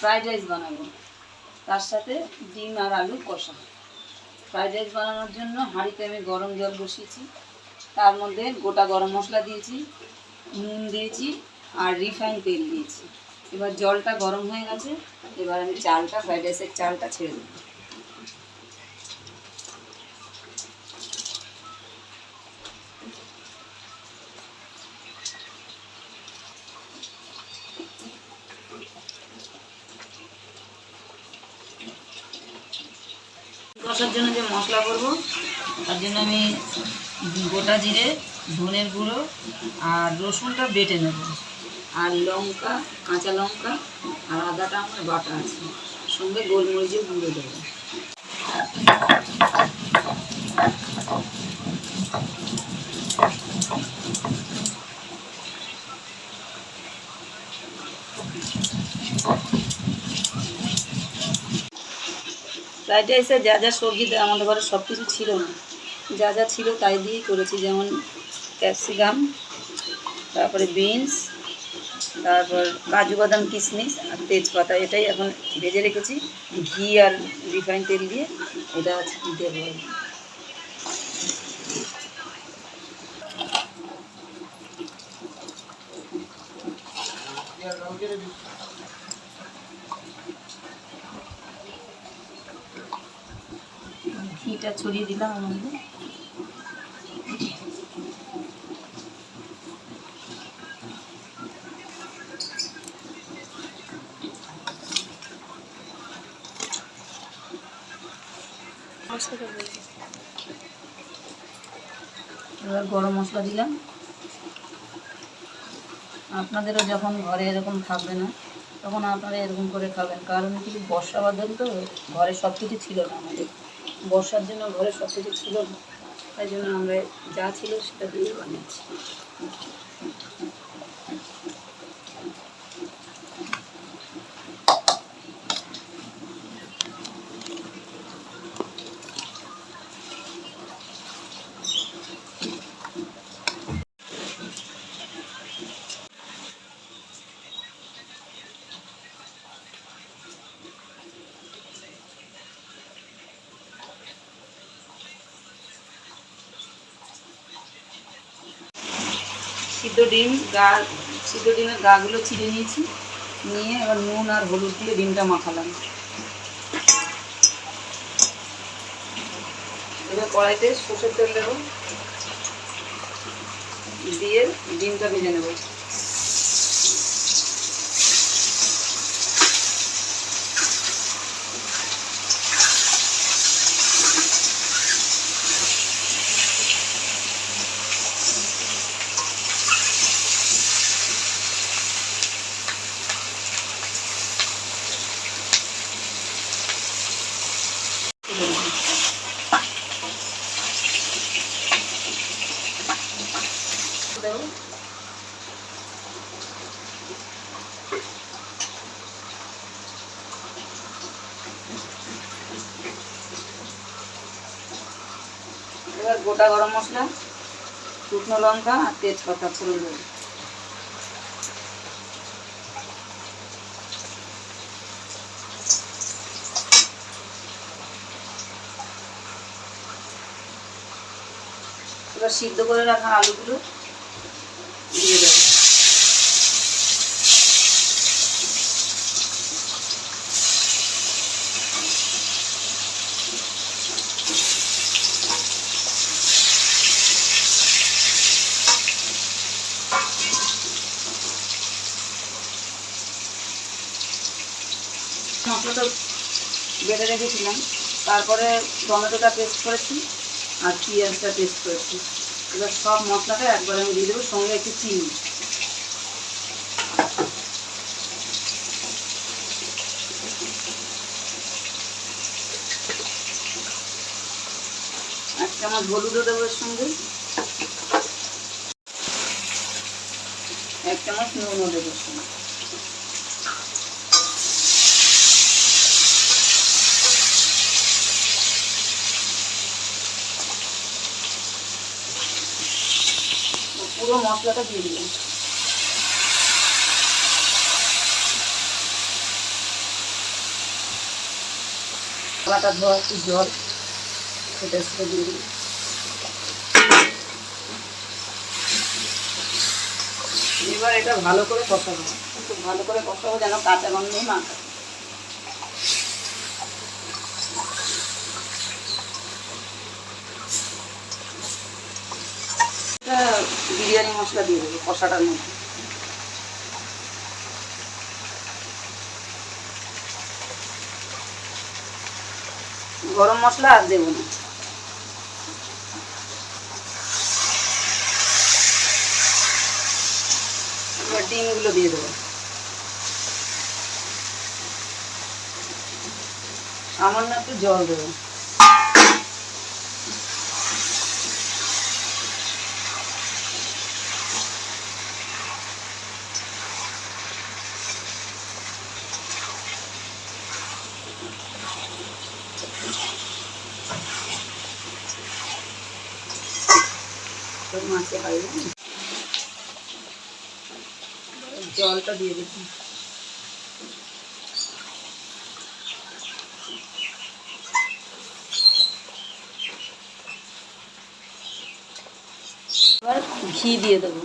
Fried rice বানাবো। তার সাথে ডিম আর আলু কষা। ফ্রাইড রাইস বানানোর জন্য হাঁড়িতে আমি গরম জল বসিয়েছি। তার মধ্যে গোটা গরম মশলা দিয়েছি, নুন দিয়েছি আর রিফাইন তেল দিয়েছি। এবার জলটা গরম হয়ে গেছে, এবার আমি চালটা, ফ্রাইড রাইসের চালটা ছেড়ে দেবো। কষার জন্য যে মশলা করব, তার জন্য আমি গোটা জিরে, ধনের গুঁড়ো আর রসুনটা বেটে নেব। আর লঙ্কা, কাঁচা লঙ্কা আর আদাটা আমার বাটা আছে। সঙ্গে গোলমরিচের গুঁড়ো দেবো। ফ্রাইড রাইসে যা যা সবজি দেয় আমাদের ঘরে সব কিছু ছিল না। যা যা ছিল তাই দিয়েই করেছি। যেমন ক্যাপসিকাম, তারপরে বিনস, তারপর কাজু বাদাম কিশমিশ আর তেজপাতা। এটাই এখন ভেজে রেখেছি। ঘি আর রিফাইন তেল দিয়ে এটা দেবো। ঘিটা ছড়িয়ে দিলাম আমার মধ্যে এবার গরম মশলা দিলাম। আপনাদেরও যখন ঘরে এরকম থাকবে না, তখন আপনারা এরকম করে খাবেন। কারণ কি, বর্ষা বাদল তো ঘরে সব কিছু ছিল না আমাদের। বর্ষার জন্য ঘরে সব কিছু ছিল তাই জন্য আমরা যা ছিল সেটা দিয়ে বানিয়েছি। সিদ্ধ ডিম, গা, সিদ্ধ ডিমের গাগুলো ছিঁড়ে নিয়েছি। নিয়ে এবার নুন আর হলুদ দিয়ে ডিমটা মাখালাম। এবার কড়াইতে সর্ষের তেল দেবো। দিয়ে ডিমটা ভেজে নেব। দেবো এবার গোটা গরম মশলা, শুকনো লঙ্কা আর তেজপাতা ফোড়ন দেবো। এবার সিদ্ধ করে রাখা আলুগুলো। দিয়ে দেবো মশলাটা বেটে রেখেছিলাম। তারপরে টমেটোটা পেস্ট করেছি আর পেঁয়াজটা পেস্ট করেছি। এবার সব মশলাটা একবার আমি দিয়ে দেবো, সঙ্গে একটু চিনি। এক চামচ হলুদও দেবো এর সঙ্গে। এক চামচ নুনও দেবো সঙ্গে। পুরো মশলাটা দিয়ে দিলাম। মশলাটা ধোয়া, একটু জল সেটা দিয়ে দিলাম। এবার এটা ভালো করে কষাবো। খুব ভালো করে কষাবো যেন কাঁচা গন্ধেই মাখা বিরিয়ানি মশলা দিয়ে দেবো, কষাটার মধ্যে। গরম মশলা আর দেবো না। ডিমগুলো দিয়ে দেবো। সামান্য একটু জল দেবো। তোর মাছে হয় না জলটা দিয়ে দিচ্ছি এবার ঘি দিয়ে দেবো